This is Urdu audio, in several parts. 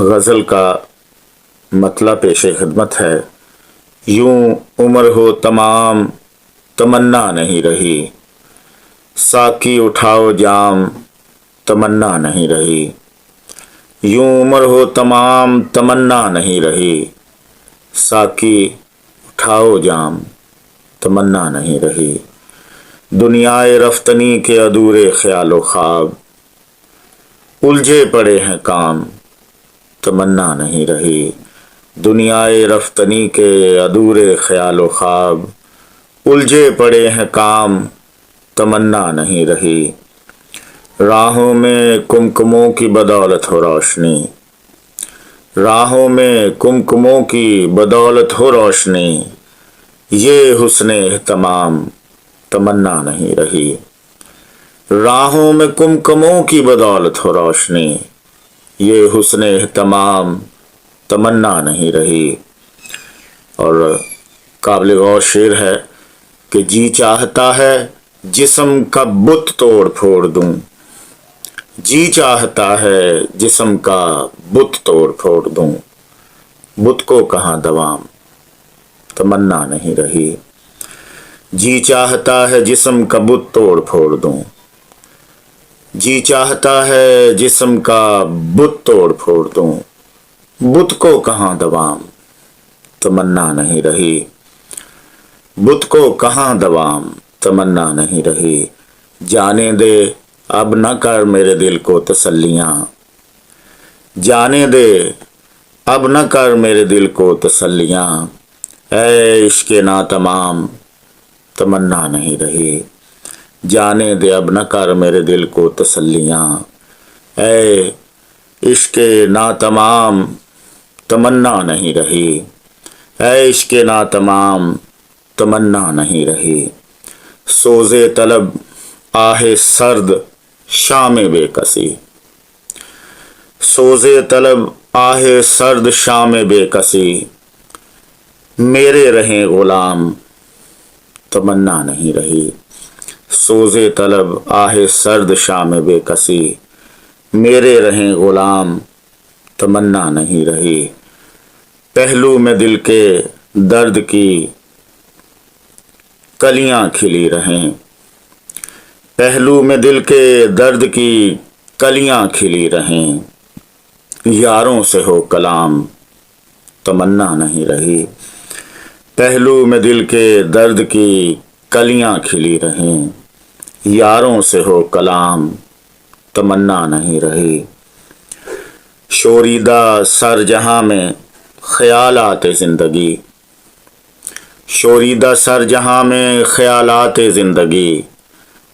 غزل کا مطلب پیش خدمت ہے۔ یوں عمر ہو تمام، تمنا نہیں رہی۔ ساکی اٹھاؤ جام، تمنا نہیں رہی۔ یوں عمر ہو تمام، تمنا نہیں رہی۔ ساکی اٹھاؤ جام، تمنا نہیں رہی۔ دنیائے رفتنی کے ادھورے خیال و خواب۔ الجھے پڑے ہیں کام تمنا نہیں رہی۔ دنیائے رفتنی کے ادھورے خیال و خواب۔ الجھے پڑے ہیں کام، تمنا نہیں رہی۔ راہوں میں کمکموں کی بدولت ہو روشنی۔ راہوں میں کمکموں کی بدولت ہو روشنی۔ یہ حسن تمام تمنا نہیں رہی۔ راہوں میں کمکموں کی بدولت ہو روشنی۔ یہ حسن تمام تمنا نہیں رہی۔ اور قابل غور شعر ہے کہ جی چاہتا ہے جسم کا بت توڑ پھوڑ دوں۔ جی چاہتا ہے جسم کا بت توڑ پھوڑ دوں۔ بت کو کہاں دوام؟ تمنا نہیں رہی۔ جی چاہتا ہے جسم کا بت توڑ پھوڑ دوں۔ جی چاہتا ہے جسم کا بت توڑ پھوڑ دوں۔ بت کو کہاں دوام؟ تمنا نہیں رہی۔ بت کو کہاں دوام؟ تمنا نہیں رہی۔ جانے دے، اب نہ کر میرے دل کو تسلیاں۔ جانے دے، اب نہ کر میرے دل کو تسلیاں۔ اے عشق نا تمام تمنا نہیں رہی۔ جانے دے اب نہ کر میرے دل کو تسلیاں۔ اے عشق نا تمام تمنا نہیں رہی۔ اے عشق نا تمام تمنا نہیں رہی۔ سوزے طلب، آہ سرد، شام بے کسی۔ سوزے طلب، آہ سرد، شام بے کسی۔ میرے رہیں غلام، تمنا نہیں رہی۔ سوزے طلب، آہ سرد شام بے کسی۔ میرے رہیں غلام، تمنا نہیں رہی۔ پہلو میں دل کے درد کی کلیاں کھلی رہیں۔ پہلو میں دل کے درد کی کلیاں کھلی رہیں۔ یاروں سے ہو کلام، تمنا نہیں رہی۔ پہلو میں دل کے درد کی کلیاں کھلی رہیں۔ یاروں سے ہو کلام، تمنا نہیں رہی۔ شوریدہ سر جہاں میں خیالات زندگی۔ شوریدہ سر جہاں میں خیالات زندگی۔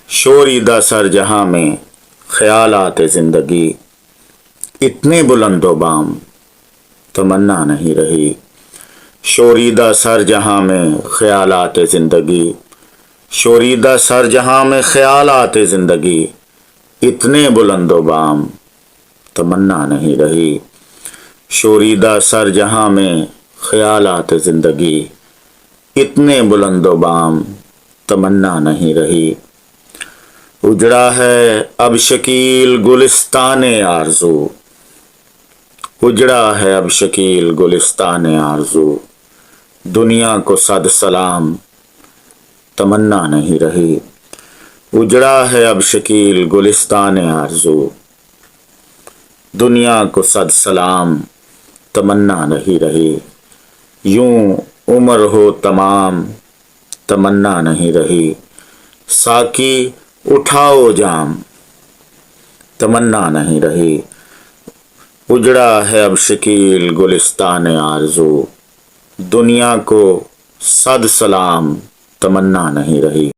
شوریدہ سر جہاں میں خیالات زندگی۔ اتنے بلند و بام، تمنا نہیں رہی۔ شوریدہ سر جہاں میں خیالات زندگی۔ شوریدہ سر جہاں میں خیالات زندگی، اتنے بلند و بام، تمنا نہیں رہی۔ شوریدہ سر جہاں میں خیالات زندگی، اتنے بلند و بام، تمنا نہیں رہی۔ اجڑا ہے اب شکیل گلستان آرزو۔ اجڑا ہے اب شکیل گلستان آرزو۔ دنیا کو صد سلام تمنا نہیں رہی۔ اجڑا ہے اب شکیل گلستان آرزو۔ دنیا کو صد سلام، تمنا نہیں رہی۔ یوں عمر ہو تمام، تمنا نہیں رہی۔ ساکی اٹھاؤ جام۔ تمنا نہیں رہی۔ اجڑا ہے اب شکیل گلستان آرزو۔ دنیا کو صد سلام ตะมันนานะฮีระฮี